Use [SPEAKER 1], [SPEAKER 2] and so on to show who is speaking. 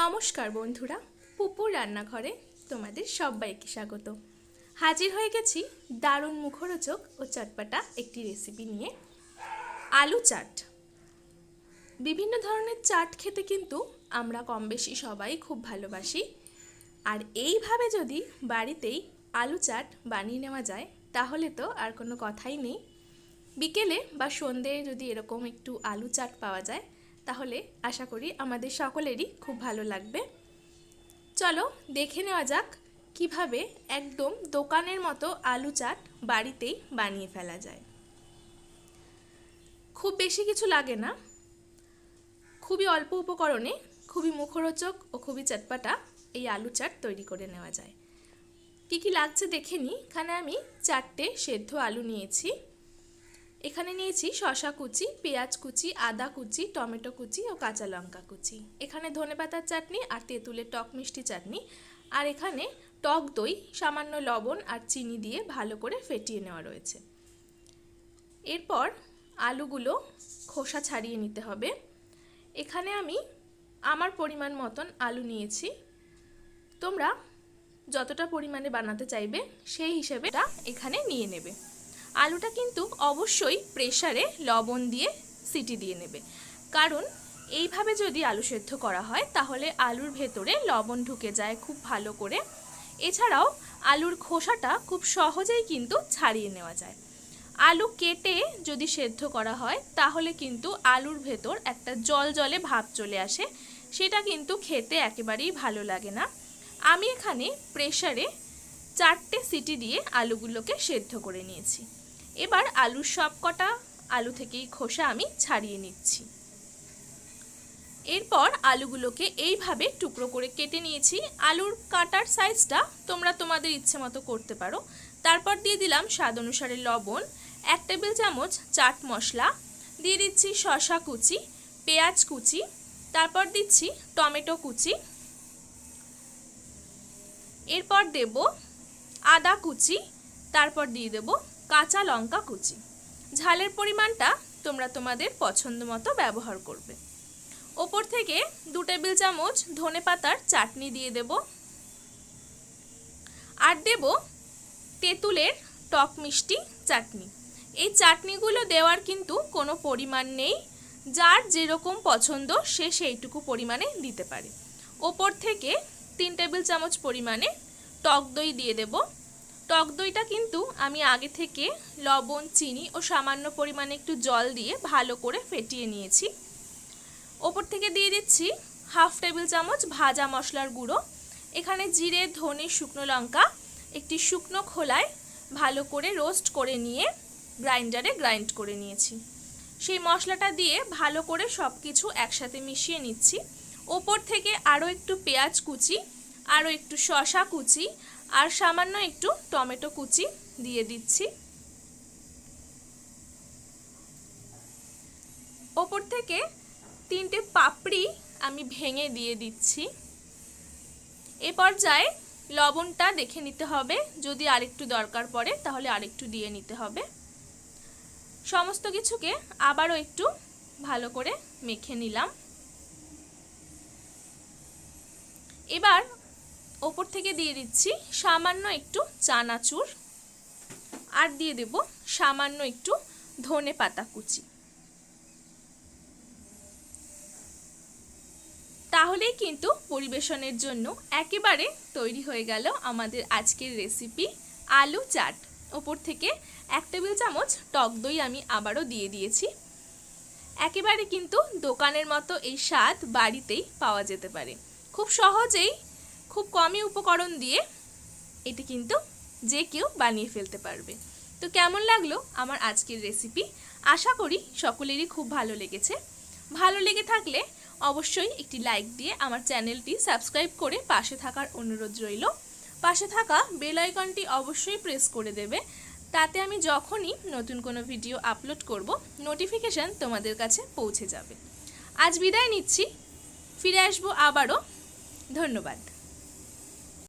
[SPEAKER 1] নমস্কার বন্ধুরা, পুপুর রান্নাঘরে তোমাদের সবাইকে স্বাগত। হাজির হয়ে গেছি দারুণ মুখরোচক ও চটপাটা একটি রেসিপি নিয়ে। আলু চাট। বিভিন্ন ধরনের চাট খেতে কিন্তু আমরা কম বেশি সবাই খুব ভালোবাসি। আর এইভাবে যদি বাড়িতেই আলু চাট বানিয়ে নেওয়া যায়, তাহলে তো আর কোনো কথাই নেই। বিকেলে বা সন্ধে যদি এরকম একটু আলু চাট পাওয়া যায় তাহলে আশা করি আমাদের সকলেরই খুব ভালো লাগবে। চলো দেখে নেওয়া যাক কীভাবে একদম দোকানের মতো আলু চাট বাড়িতেই বানিয়ে ফেলা যায়। খুব বেশি কিছু লাগে না। খুবই অল্প উপকরণে খুবই মুখরোচক ও খুবই চটপাটা এই আলু চাট তৈরি করে নেওয়া যায়। কী কী লাগছে দেখে নিই এখানে আমি চারটে সেদ্ধ আলু নিয়েছি। এখানে নিয়েছি শশা কুচি, পেঁয়াজ কুচি, আদা কুচি, টমেটো কুচি ও কাঁচা লঙ্কা কুচি। এখানে ধনেপাতার চাটনি আর তেঁতুলের টক মিষ্টি চাটনি। আর এখানে টক দই, সামান্য লবণ আর চিনি দিয়ে ভালো করে ফেটিয়ে নেওয়া রয়েছে। এরপর আলুগুলো খোসা ছাড়িয়ে নিতে হবে। এখানে আমি আমার পরিমাণ মতন আলু নিয়েছি। তোমরা যতটা পরিমাণে বানাতে চাইবে সেই হিসেবে এটা এখানে নিয়ে নেবে। আলুটা কিন্তু অবশ্যই প্রেসারে লবণ দিয়ে সিটি দিয়ে নেবে। কারণ এইভাবে যদি আলু সেদ্ধ করা হয়, তাহলে আলুর ভেতরে লবণ ঢুকে যায় খুব ভালো করে। এছাড়াও আলুর খোসাটা খুব সহজেই কিন্তু ছাড়িয়ে নেওয়া যায়। আলু কেটে যদি সেদ্ধ করা হয়, তাহলে কিন্তু আলুর ভেতর একটা জল জলে ভাব চলে আসে। সেটা কিন্তু খেতে একেবারেই ভালো লাগে না। আমি এখানে প্রেসারে চারটে সিটি দিয়ে আলুগুলোকে সেদ্ধ করে নিয়েছি। এবার আলুর সব কটা আলু থেকেই খোসা আমি ছাড়িয়ে নিচ্ছি। এরপর আলুগুলোকে এইভাবে টুকরো করে কেটে নিয়েছি। আলুর কাটার সাইজটা তোমরা তোমাদের ইচ্ছে মতো করতে পারো। তারপর দিয়ে দিলাম স্বাদ অনুসারে লবণ, এক টেবিল চামচ চাট মশলা, দিয়ে দিচ্ছি শশা কুচি, পেঁয়াজ কুচি, তারপর দিচ্ছি টমেটো কুচি। এরপর দেব আদা কুচি, তারপর দিয়ে দেব কাঁচা লঙ্কা কুচি। ঝালের পরিমাণটা তোমরা তোমাদের পছন্দ মতো ব্যবহার করবে। ওপর থেকে দু টেবিল চামচ ধনে পাতার চাটনি দিয়ে দেব। আর দেব তেঁতুলের টক মিষ্টি চাটনি। এই চাটনিগুলো দেওয়ার কিন্তু কোনো পরিমাণ নেই। যার যেরকম পছন্দ সে সেইটুকু পরিমাণে দিতে পারে। ওপর থেকে তিন টেবিল চামচ পরিমাণে টক দই দিয়ে দেব। টক দইটা কিন্তু আমি আগে থেকে লবণ, চিনি ও সামান্য পরিমাণে একটু জল দিয়ে ভালো করে ফেটিয়ে নিয়েছি। ওপর থেকে দিয়ে দিচ্ছি হাফ টেবিল চামচ ভাজা মশলার গুঁড়ো। এখানে জিরে, ধনে, শুকনো লঙ্কা, একটি শুকনো খোলায় ভালো করে রোস্ট করে নিয়ে গ্রাইন্ডারে গ্রাইন্ড করে নিয়েছি। সেই মশলাটা দিয়ে ভালো করে সব কিছু একসাথে মিশিয়ে নিচ্ছি। ওপর থেকে আরও একটু পেঁয়াজ কুচি, আরও একটু শশা কুচি আর সামান্য একটু টমেটো কুচি দিয়ে দিচ্ছি। ওপর থেকে তিনটে পাপড়ি আমি ভেঙে দিয়ে দিচ্ছি। এ পর্যায়ে লবণটা দেখে নিতে হবে, যদি আরেকটু দরকার পড়ে তাহলে আরেকটু দিয়ে নিতে হবে। সমস্ত কিছুকে আবারও একটু ভালো করে মেখে নিলাম। এবার ওপর থেকে দিয়ে দিচ্ছি সামান্য একটু চানাচুর আর দিয়ে দেব সামান্য একটু ধনে পাতা কুচি। তাহলেই কিন্তু পরিবেশনের জন্য একেবারে তৈরি হয়ে গেল আমাদের আজকের রেসিপি আলু চাট। ওপর থেকে এক টেবিল চামচ টক দই আমি আবারও দিয়ে দিয়েছি। একেবারে কিন্তু দোকানের মতো এই স্বাদ বাড়িতেই পাওয়া যেতে পারে। খুব সহজেই খুব কমই উপকরণ দিয়ে এটি কিন্তু যে কেউ বানিয়ে ফেলতে পারবে। তো কেমন লাগল আমার আজকের রেসিপি আশা করি সকলেরই খুব ভালো লেগেছে। ভালো লেগে থাকলে অবশ্যই একটি লাইক দিয়ে আমার চ্যানেলটি সাবস্ক্রাইব করে পাশে থাকার অনুরোধ রইল। পাশে থাকা বেল আইকনটি অবশ্যই প্রেস করে দেবে। তাতে আমি যখনই নতুন কোনো ভিডিও আপলোড করব নোটিফিকেশান তোমাদের কাছে পৌঁছে যাবে। আজ বিদায় নিচ্ছি। ফিরে আসব আবারও। ধন্যবাদ।